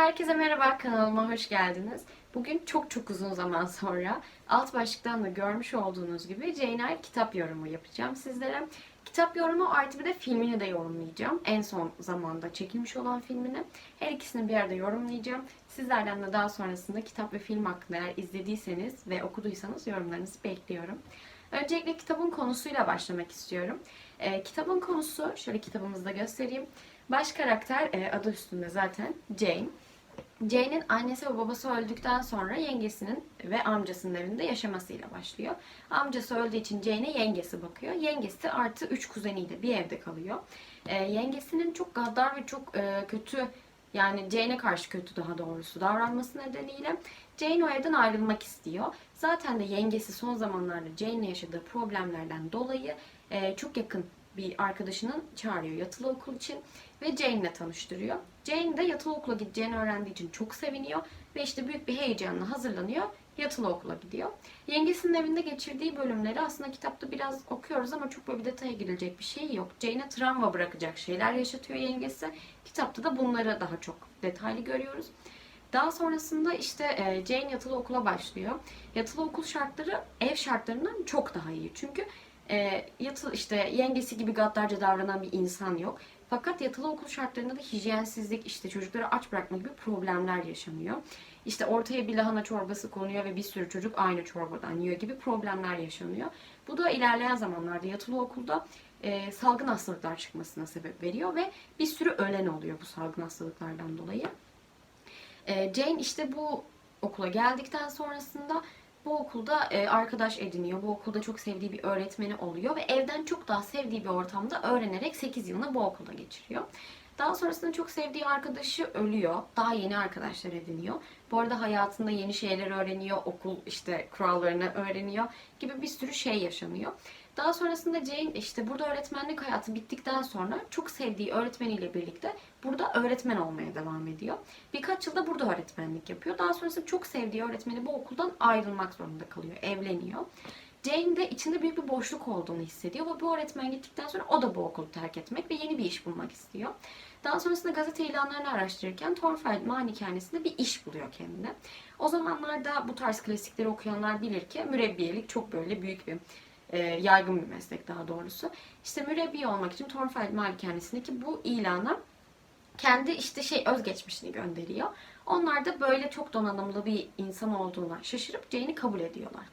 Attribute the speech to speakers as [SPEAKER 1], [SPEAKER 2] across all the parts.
[SPEAKER 1] Herkese merhaba kanalıma hoş geldiniz. Bugün çok çok uzun zaman sonra alt başlıktan da görmüş olduğunuz gibi Jane Eyre kitap yorumu yapacağım sizlere. Kitap yorumu artı bir de filmini de yorumlayacağım. En son zamanda çekilmiş olan filmini. Her ikisini bir arada yorumlayacağım. Sizlerden de daha sonrasında kitap ve film hakkında eğer izlediyseniz ve okuduysanız yorumlarınızı bekliyorum. Öncelikle kitabın konusuyla başlamak istiyorum. Ee, kitabın konusu, şöyle kitabımızda göstereyim. Baş karakter e, adı üstünde zaten Jane. Jane'in annesi ve babası öldükten sonra yengesinin ve amcasının evinde yaşamasıyla başlıyor. Amcası öldüğü için Jane'e yengesi bakıyor. Yengesi artı üç kuzeniyle bir evde kalıyor. E, yengesinin çok gaddar ve çok e, kötü yani Jane'e karşı kötü daha doğrusu davranması nedeniyle Jane o evden ayrılmak istiyor. Zaten de yengesi son zamanlarda Jane'le yaşadığı problemlerden dolayı e, çok yakın bir arkadaşının çağırıyor yatılı okul için ve Jane'le tanıştırıyor. Jane de yatılı okula gideceğini öğrendiği için çok seviniyor ve işte büyük bir heyecanla hazırlanıyor. Yatılı okula gidiyor. Yengesinin evinde geçirdiği bölümleri aslında kitapta biraz okuyoruz ama çok böyle bir detaya girilecek bir şey yok. Jane'e travma bırakacak şeyler yaşatıyor yengesi. Kitapta da bunları daha çok detaylı görüyoruz. Daha sonrasında işte e, Jane yatılı okula başlıyor. Yatılı okul şartları ev şartlarından çok daha iyi. Çünkü e, yatılı işte yengesi gibi gaddarca davranan bir insan yok. Fakat yatılı okul şartlarında da hijyensizlik, işte çocukları aç bırakma gibi problemler yaşanıyor. İşte ortaya bir lahana çorbası konuyor ve bir sürü çocuk aynı çorbadan yiyor gibi problemler yaşanıyor. Bu da ilerleyen zamanlarda yatılı okulda e, salgın hastalıklar çıkmasına sebep veriyor ve bir sürü ölen oluyor bu salgın hastalıklardan dolayı. E, Jane işte bu okula geldikten sonrasında bu okulda e, arkadaş ediniyor. Bu okulda çok sevdiği bir öğretmeni oluyor ve evden çok daha sevdiği bir ortamda öğrenerek 8 yılını bu okulda geçiriyor. Daha sonrasında çok sevdiği arkadaşı ölüyor. Daha yeni arkadaşlar ediniyor. Bu arada hayatında yeni şeyler öğreniyor. Okul işte kurallarını öğreniyor gibi bir sürü şey yaşanıyor. Daha sonrasında Jane işte burada öğretmenlik hayatı bittikten sonra çok sevdiği öğretmeniyle birlikte burada öğretmen olmaya devam ediyor. Birkaç yılda burada öğretmenlik yapıyor. Daha sonrasında çok sevdiği öğretmeni bu okuldan ayrılmak zorunda kalıyor, evleniyor. Jane de içinde büyük bir boşluk olduğunu hissediyor ve bu öğretmen gittikten sonra o da bu okulu terk etmek ve yeni bir iş bulmak istiyor. Daha sonrasında gazete ilanlarını araştırırken Thornfield Malikanesinde bir iş buluyor kendine. O zamanlarda bu tarz klasikleri okuyanlar bilir ki mürebbiyelik çok böyle büyük bir e, yaygın bir meslek daha doğrusu. İşte mürebbiye olmak için Thornfield Malikanesindeki bu ilana kendi işte şey özgeçmişini gönderiyor. Onlar da böyle çok donanımlı bir insan olduğuna şaşırıp Jane'i kabul ediyorlar.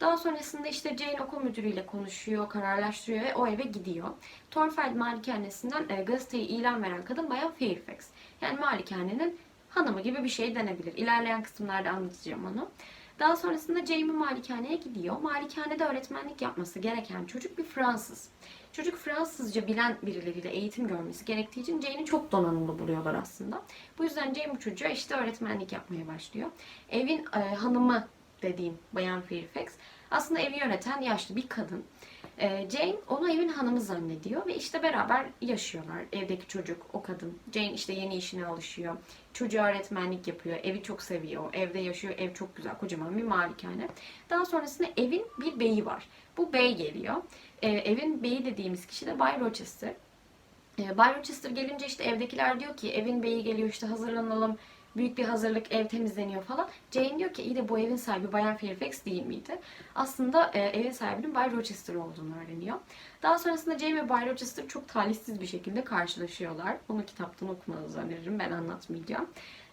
[SPEAKER 1] Daha sonrasında işte Jane okul müdürüyle konuşuyor, kararlaştırıyor ve o eve gidiyor. Thornfield malikanesinden e, gazeteyi ilan veren kadın bayan Fairfax. Yani malikanenin hanımı gibi bir şey denebilir. İlerleyen kısımlarda anlatacağım onu. Daha sonrasında Jamie malikaneye gidiyor. Malikanede öğretmenlik yapması gereken çocuk bir Fransız. Çocuk Fransızca bilen birileriyle eğitim görmesi gerektiği için Jane'i çok donanımlı buluyorlar aslında. Bu yüzden Jane bu çocuğa işte öğretmenlik yapmaya başlıyor. Evin e, hanımı dediğim Bayan Fairfax aslında evi yöneten yaşlı bir kadın. Ee, Jane onu evin hanımı zannediyor ve işte beraber yaşıyorlar. Evdeki çocuk, o kadın. Jane işte yeni işine alışıyor. Çocuğa öğretmenlik yapıyor. Evi çok seviyor. Evde yaşıyor. Ev çok güzel. Kocaman bir malikane. Daha sonrasında evin bir beyi var. Bu bey geliyor. Ee, evin beyi dediğimiz kişi de Bay Rochester. Ee, Bay Rochester gelince işte evdekiler diyor ki evin beyi geliyor işte hazırlanalım büyük bir hazırlık, ev temizleniyor falan. Jane diyor ki iyi de bu evin sahibi Bayan Fairfax değil miydi? Aslında e, evin sahibinin Bay Rochester olduğunu öğreniyor. Daha sonrasında Jane ve Bay Rochester çok talihsiz bir şekilde karşılaşıyorlar. Bunu kitaptan okumanızı öneririm. Ben anlatmayacağım.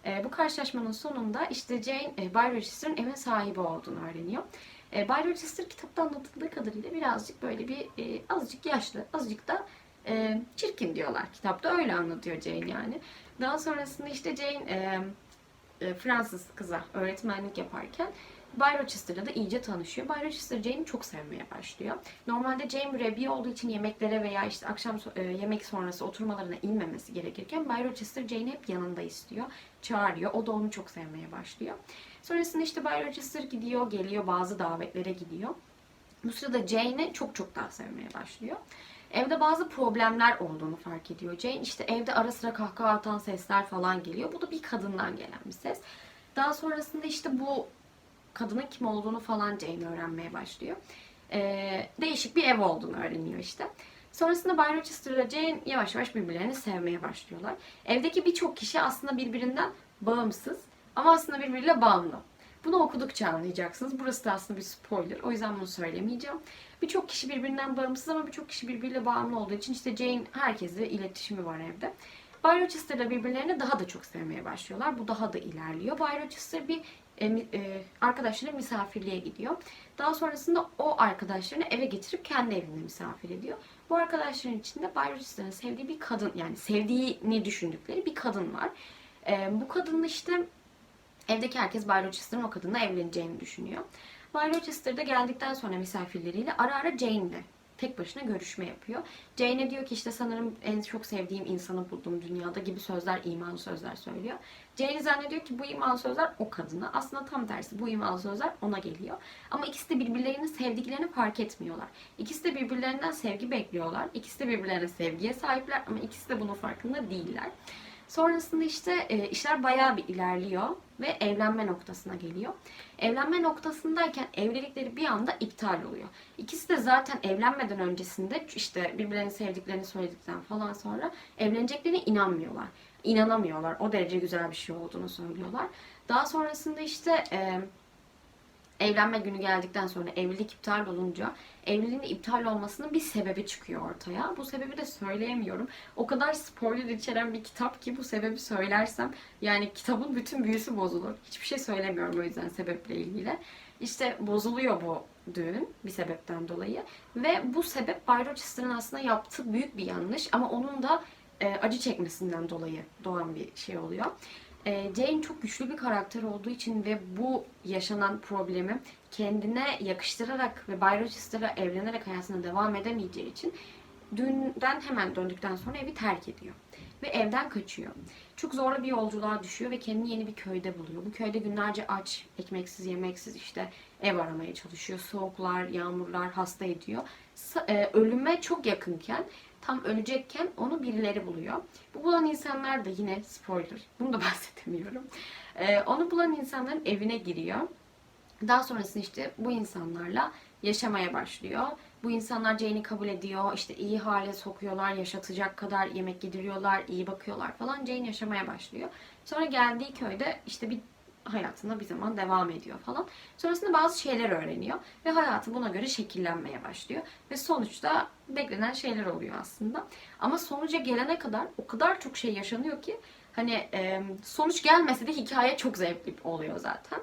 [SPEAKER 1] E, bu karşılaşmanın sonunda işte Jane e, Bay Rochester'ın evin sahibi olduğunu öğreniyor. E, Bay Rochester kitapta anlatıldığı kadarıyla birazcık böyle bir e, azıcık yaşlı, azıcık da e, çirkin diyorlar. Kitapta öyle anlatıyor Jane yani. Daha sonrasında işte Jane e, e, Fransız kıza öğretmenlik yaparken Bay Rochester'la da iyice tanışıyor. Bay Rochester Jane'i çok sevmeye başlıyor. Normalde Jane mürebbiye olduğu için yemeklere veya işte akşam e, yemek sonrası oturmalarına inmemesi gerekirken Bay Rochester Jane'i hep yanında istiyor. Çağırıyor. O da onu çok sevmeye başlıyor. Sonrasında işte Bay Rochester gidiyor, geliyor, bazı davetlere gidiyor. Bu sırada Jane'i çok çok daha sevmeye başlıyor. Evde bazı problemler olduğunu fark ediyor Jane. İşte evde ara sıra kahkaha atan sesler falan geliyor. Bu da bir kadından gelen bir ses. Daha sonrasında işte bu kadının kim olduğunu falan Jane öğrenmeye başlıyor. Ee, değişik bir ev olduğunu öğreniyor işte. Sonrasında Bay Rochester Jane yavaş yavaş birbirlerini sevmeye başlıyorlar. Evdeki birçok kişi aslında birbirinden bağımsız ama aslında birbiriyle bağımlı. Bunu okudukça anlayacaksınız. Burası da aslında bir spoiler. O yüzden bunu söylemeyeceğim. Birçok kişi birbirinden bağımsız ama birçok kişi birbiriyle bağımlı olduğu için işte Jane herkesle iletişimi var evde. Bay Rochester'la birbirlerini daha da çok sevmeye başlıyorlar. Bu daha da ilerliyor. Bay Rochester bir e, e, arkadaşlarına misafirliğe gidiyor. Daha sonrasında o arkadaşlarını eve getirip kendi evinde misafir ediyor. Bu arkadaşların içinde Bay Rochester'ın sevdiği bir kadın yani sevdiğini düşündükleri bir kadın var. E, bu kadın işte evdeki herkes Bay Rochester'ın o kadınla evleneceğini düşünüyor. Bay Rochester geldikten sonra misafirleriyle ara ara Jane'le tek başına görüşme yapıyor. Jane'e diyor ki işte sanırım en çok sevdiğim insanı buldum dünyada gibi sözler, imalı sözler söylüyor. Jane zannediyor ki bu imalı sözler o kadına. Aslında tam tersi bu imalı sözler ona geliyor. Ama ikisi de birbirlerini sevdiklerini fark etmiyorlar. İkisi de birbirlerinden sevgi bekliyorlar. İkisi de birbirlerine sevgiye sahipler ama ikisi de bunun farkında değiller. Sonrasında işte e, işler bayağı bir ilerliyor ve evlenme noktasına geliyor. Evlenme noktasındayken evlilikleri bir anda iptal oluyor. İkisi de zaten evlenmeden öncesinde işte birbirlerini sevdiklerini söyledikten falan sonra evleneceklerine inanmıyorlar. İnanamıyorlar. O derece güzel bir şey olduğunu söylüyorlar. Daha sonrasında işte e, evlenme günü geldikten sonra evlilik iptal olunca evliliğin iptal olmasının bir sebebi çıkıyor ortaya. Bu sebebi de söyleyemiyorum. O kadar spoiler içeren bir kitap ki bu sebebi söylersem yani kitabın bütün büyüsü bozulur. Hiçbir şey söylemiyorum o yüzden sebeple ilgili. İşte bozuluyor bu düğün bir sebepten dolayı ve bu sebep Bay Rochester'ın aslında yaptığı büyük bir yanlış ama onun da e, acı çekmesinden dolayı doğan bir şey oluyor. E, Jane çok güçlü bir karakter olduğu için ve bu yaşanan problemi kendine yakıştırarak ve Bay Rochester'la evlenerek hayatına devam edemeyeceği için düğünden hemen döndükten sonra evi terk ediyor. Ve evden kaçıyor. Çok zorlu bir yolculuğa düşüyor ve kendini yeni bir köyde buluyor. Bu köyde günlerce aç, ekmeksiz, yemeksiz işte ev aramaya çalışıyor. Soğuklar, yağmurlar hasta ediyor. E, ölüme çok yakınken, tam ölecekken onu birileri buluyor. Bu bulan insanlar da yine spoiler. Bunu da bahsedemiyorum. E, onu bulan insanların evine giriyor. Daha sonrasında işte bu insanlarla yaşamaya başlıyor. Bu insanlar Jane'i kabul ediyor. İşte iyi hale sokuyorlar, yaşatacak kadar yemek yediriyorlar, iyi bakıyorlar falan. Jane yaşamaya başlıyor. Sonra geldiği köyde işte bir hayatına bir zaman devam ediyor falan. Sonrasında bazı şeyler öğreniyor ve hayatı buna göre şekillenmeye başlıyor. Ve sonuçta beklenen şeyler oluyor aslında. Ama sonuca gelene kadar o kadar çok şey yaşanıyor ki hani sonuç gelmese de hikaye çok zevkli oluyor zaten.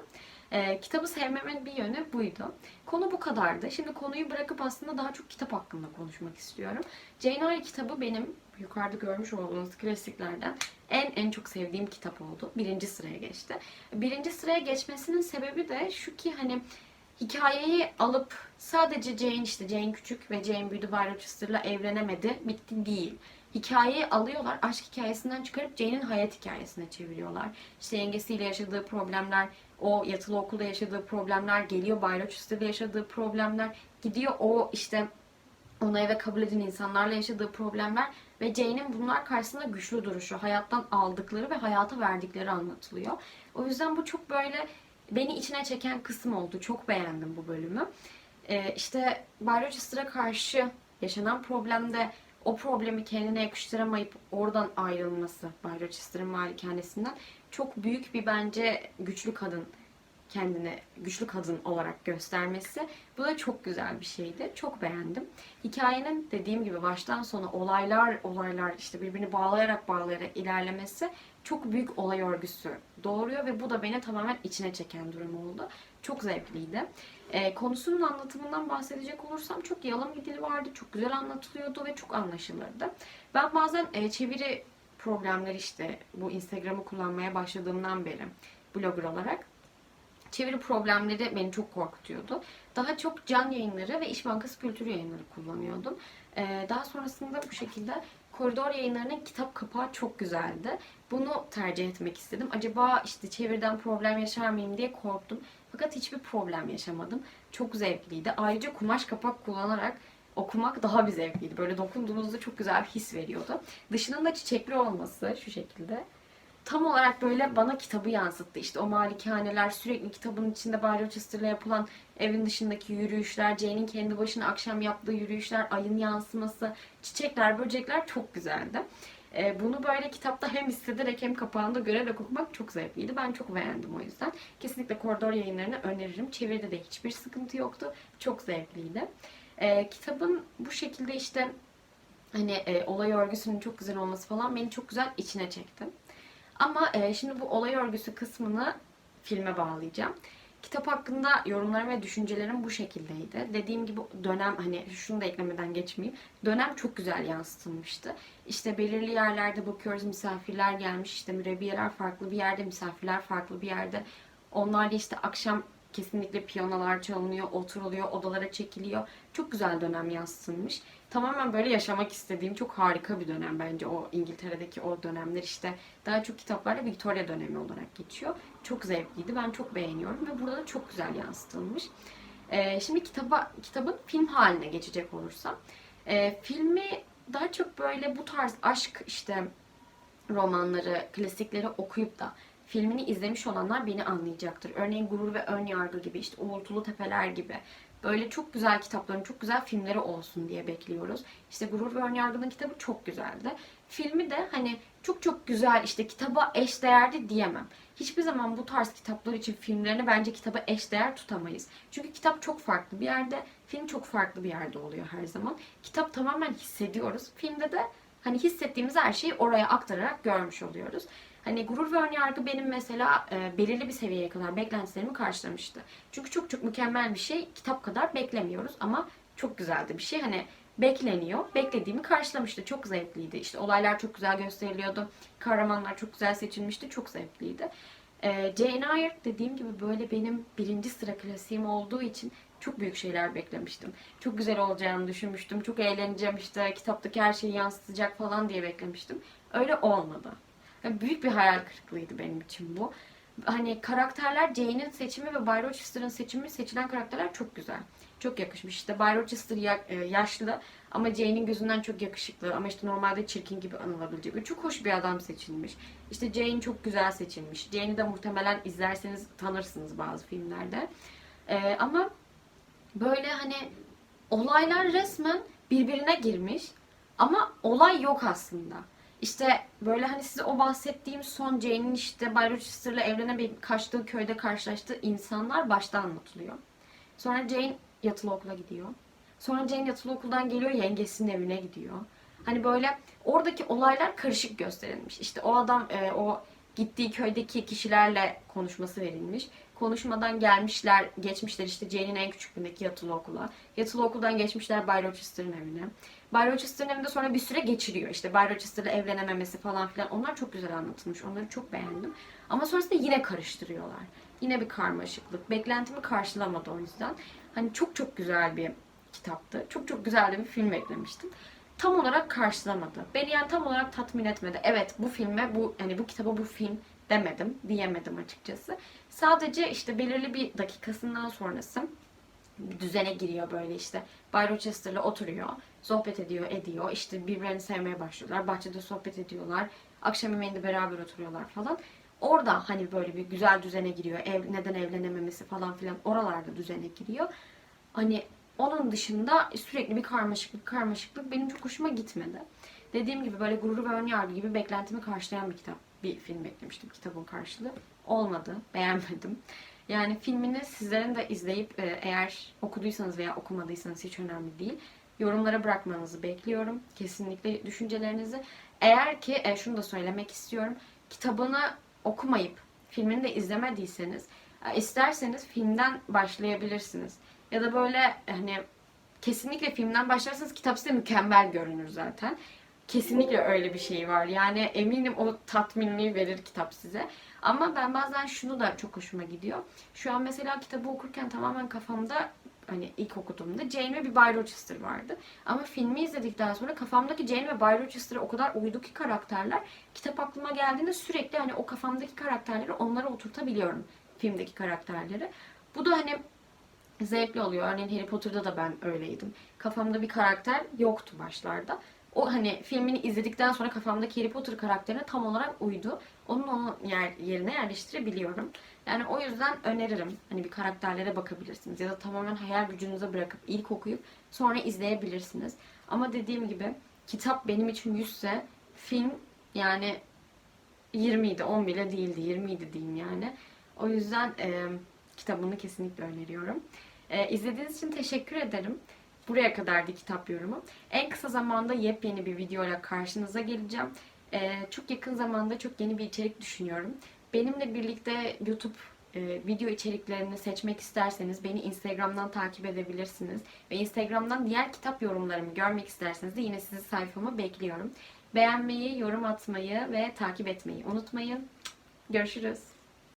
[SPEAKER 1] E, kitabı sevmemin bir yönü buydu. Konu bu kadardı. Şimdi konuyu bırakıp aslında daha çok kitap hakkında konuşmak istiyorum. Jane Eyre kitabı benim yukarıda görmüş olduğunuz klasiklerden en en çok sevdiğim kitap oldu. Birinci sıraya geçti. Birinci sıraya geçmesinin sebebi de şu ki hani hikayeyi alıp sadece Jane işte Jane küçük ve Jane büyüdü Bay Rochester'la evlenemedi. Bitti değil. Hikayeyi alıyorlar, aşk hikayesinden çıkarıp Jane'in hayat hikayesine çeviriyorlar. İşte yengesiyle yaşadığı problemler, o yatılı okulda yaşadığı problemler, geliyor Bay Rochester'la yaşadığı problemler, gidiyor o işte onu eve kabul eden insanlarla yaşadığı problemler ve Jane'in bunlar karşısında güçlü duruşu, hayattan aldıkları ve hayata verdikleri anlatılıyor. O yüzden bu çok böyle beni içine çeken kısım oldu. Çok beğendim bu bölümü. Ee, işte Bay Rochester'a karşı yaşanan problemde o problemi kendine yakıştıramayıp oradan ayrılması Bay Rochester'ın malikanesinden çok büyük bir bence güçlü kadın kendini güçlü kadın olarak göstermesi. Bu da çok güzel bir şeydi. Çok beğendim. Hikayenin dediğim gibi baştan sona olaylar olaylar işte birbirini bağlayarak bağlayarak ilerlemesi çok büyük olay örgüsü doğuruyor ve bu da beni tamamen içine çeken durum oldu. Çok zevkliydi. Ee, konusunun anlatımından bahsedecek olursam çok yalın bir dil vardı. Çok güzel anlatılıyordu ve çok anlaşılırdı. Ben bazen e, çeviri programları işte bu Instagram'ı kullanmaya başladığımdan beri blogger olarak çeviri problemleri beni çok korkutuyordu. Daha çok can yayınları ve İş Bankası kültür yayınları kullanıyordum. Ee, daha sonrasında bu şekilde koridor yayınlarının kitap kapağı çok güzeldi. Bunu tercih etmek istedim. Acaba işte çeviriden problem yaşar mıyım diye korktum. Fakat hiçbir problem yaşamadım. Çok zevkliydi. Ayrıca kumaş kapak kullanarak okumak daha bir zevkliydi. Böyle dokunduğunuzda çok güzel bir his veriyordu. Dışının da çiçekli olması şu şekilde tam olarak böyle bana kitabı yansıttı. İşte o malikaneler, sürekli kitabın içinde Bay Rochester'la yapılan evin dışındaki yürüyüşler, Jane'in kendi başına akşam yaptığı yürüyüşler, ayın yansıması, çiçekler, böcekler çok güzeldi. E, bunu böyle kitapta hem hissederek hem kapağında görerek okumak çok zevkliydi. Ben çok beğendim o yüzden. Kesinlikle koridor yayınlarını öneririm. Çeviride de hiçbir sıkıntı yoktu. Çok zevkliydi. E, kitabın bu şekilde işte hani e, olay örgüsünün çok güzel olması falan beni çok güzel içine çekti. Ama e, şimdi bu olay örgüsü kısmını filme bağlayacağım. Kitap hakkında yorumlarım ve düşüncelerim bu şekildeydi. Dediğim gibi dönem hani şunu da eklemeden geçmeyeyim. Dönem çok güzel yansıtılmıştı. İşte belirli yerlerde bakıyoruz misafirler gelmiş. işte mürebbiyeler farklı bir yerde, misafirler farklı bir yerde. Onlar da işte akşam kesinlikle piyanolar çalınıyor, oturuluyor, odalara çekiliyor. Çok güzel dönem yansıtılmış. Tamamen böyle yaşamak istediğim çok harika bir dönem bence o İngiltere'deki o dönemler işte daha çok kitaplarda Victoria dönemi olarak geçiyor. Çok zevkliydi. Ben çok beğeniyorum ve burada da çok güzel yansıtılmış. Ee, şimdi kitaba kitabın film haline geçecek olursam. Ee, filmi daha çok böyle bu tarz aşk işte romanları, klasikleri okuyup da filmini izlemiş olanlar beni anlayacaktır. Örneğin Gurur ve Ön Yargı gibi, işte Uğultulu Tepeler gibi. Böyle çok güzel kitapların, çok güzel filmleri olsun diye bekliyoruz. İşte Gurur ve Ön Yargı'nın kitabı çok güzeldi. Filmi de hani çok çok güzel işte kitaba eşdeğerdi diyemem. Hiçbir zaman bu tarz kitaplar için filmlerini bence kitaba eşdeğer tutamayız. Çünkü kitap çok farklı bir yerde, film çok farklı bir yerde oluyor her zaman. Kitap tamamen hissediyoruz. Filmde de hani hissettiğimiz her şeyi oraya aktararak görmüş oluyoruz. Hani gurur ve önyargı benim mesela e, belirli bir seviyeye kadar beklentilerimi karşılamıştı. Çünkü çok çok mükemmel bir şey kitap kadar beklemiyoruz ama çok güzeldi bir şey. Hani bekleniyor. Beklediğimi karşılamıştı. Çok zevkliydi. İşte olaylar çok güzel gösteriliyordu. Kahramanlar çok güzel seçilmişti. Çok zevkliydi. E, Jane Eyre dediğim gibi böyle benim birinci sıra klasiğim olduğu için çok büyük şeyler beklemiştim. Çok güzel olacağını düşünmüştüm. Çok eğleneceğim işte kitaptaki her şeyi yansıtacak falan diye beklemiştim. Öyle olmadı. Büyük bir hayal kırıklığıydı benim için bu. Hani karakterler Jane'in seçimi ve Bay Rochester'ın seçimi seçilen karakterler çok güzel. Çok yakışmış. İşte Bay Rochester e, yaşlı ama Jane'in gözünden çok yakışıklı ama işte normalde çirkin gibi anılabilecek. Çok hoş bir adam seçilmiş. İşte Jane çok güzel seçilmiş. Jane'i de muhtemelen izlerseniz tanırsınız bazı filmlerde. Ee, ama böyle hani olaylar resmen birbirine girmiş ama olay yok aslında. İşte böyle hani size o bahsettiğim son Jane'in işte Bay Rochester'la evlenemeyip kaçtığı köyde karşılaştığı insanlar başta anlatılıyor. Sonra Jane yatılı okula gidiyor. Sonra Jane yatılı okuldan geliyor yengesinin evine gidiyor. Hani böyle oradaki olaylar karışık gösterilmiş. İşte o adam e, o gittiği köydeki kişilerle konuşması verilmiş. Konuşmadan gelmişler, geçmişler işte Jane'in en küçüklüğündeki yatılı okula. Yatılı okuldan geçmişler Bay Rochester'ın evine. Bay Rochester'ın evinde sonra bir süre geçiriyor. İşte Bay Rochester'la evlenememesi falan filan. Onlar çok güzel anlatılmış. Onları çok beğendim. Ama sonrasında yine karıştırıyorlar. Yine bir karmaşıklık. Beklentimi karşılamadı o yüzden. Hani çok çok güzel bir kitaptı. Çok çok güzel de bir film beklemiştim. Tam olarak karşılamadı. Beni yani tam olarak tatmin etmedi. Evet bu filme bu hani bu kitaba bu film demedim. Diyemedim açıkçası. Sadece işte belirli bir dakikasından sonrası düzene giriyor böyle işte. Bay Rochester'la oturuyor. Sohbet ediyor, ediyor. İşte birbirlerini sevmeye başlıyorlar. Bahçede sohbet ediyorlar. Akşam yemeğinde beraber oturuyorlar falan. Orada hani böyle bir güzel düzene giriyor. Ev, neden evlenememesi falan filan oralarda düzene giriyor. Hani onun dışında sürekli bir karmaşıklık karmaşıklık benim çok hoşuma gitmedi. Dediğim gibi böyle gurur ve önyargı gibi beklentimi karşılayan bir kitap, bir film beklemiştim kitabın karşılığı. Olmadı, beğenmedim. Yani filmini sizlerin de izleyip e, eğer okuduysanız veya okumadıysanız hiç önemli değil. Yorumlara bırakmanızı bekliyorum. Kesinlikle düşüncelerinizi. Eğer ki e, şunu da söylemek istiyorum. Kitabını okumayıp filmini de izlemediyseniz e, isterseniz filmden başlayabilirsiniz. Ya da böyle hani kesinlikle filmden başlarsanız kitap size mükemmel görünür zaten. Kesinlikle öyle bir şey var. Yani eminim o tatminliği verir kitap size. Ama ben bazen şunu da çok hoşuma gidiyor. Şu an mesela kitabı okurken tamamen kafamda hani ilk okuduğumda Jane ve bir Bay Rochester vardı. Ama filmi izledikten sonra kafamdaki Jane ve Bay Rochester'a o kadar uydu ki karakterler. Kitap aklıma geldiğinde sürekli hani o kafamdaki karakterleri onlara oturtabiliyorum. Filmdeki karakterleri. Bu da hani zevkli oluyor. Örneğin Harry Potter'da da ben öyleydim. Kafamda bir karakter yoktu başlarda. O hani filmini izledikten sonra kafamdaki Harry Potter karakterine tam olarak uydu. Onun onun yer, yerine yerleştirebiliyorum. Yani o yüzden öneririm. Hani bir karakterlere bakabilirsiniz. Ya da tamamen hayal gücünüze bırakıp ilk okuyup sonra izleyebilirsiniz. Ama dediğim gibi kitap benim için 100 ise Film yani 20 idi, 10 bile değildi, 20 idi diyeyim yani. O yüzden e, kitabını kesinlikle öneriyorum. E, izlediğiniz için teşekkür ederim. Buraya kadardı kitap yorumu. En kısa zamanda yepyeni bir videoyla karşınıza geleceğim. E, çok yakın zamanda çok yeni bir içerik düşünüyorum. Benimle birlikte YouTube e, video içeriklerini seçmek isterseniz beni Instagram'dan takip edebilirsiniz. Ve Instagram'dan diğer kitap yorumlarımı görmek isterseniz de yine sizi sayfama bekliyorum. Beğenmeyi, yorum atmayı ve takip etmeyi unutmayın. Görüşürüz.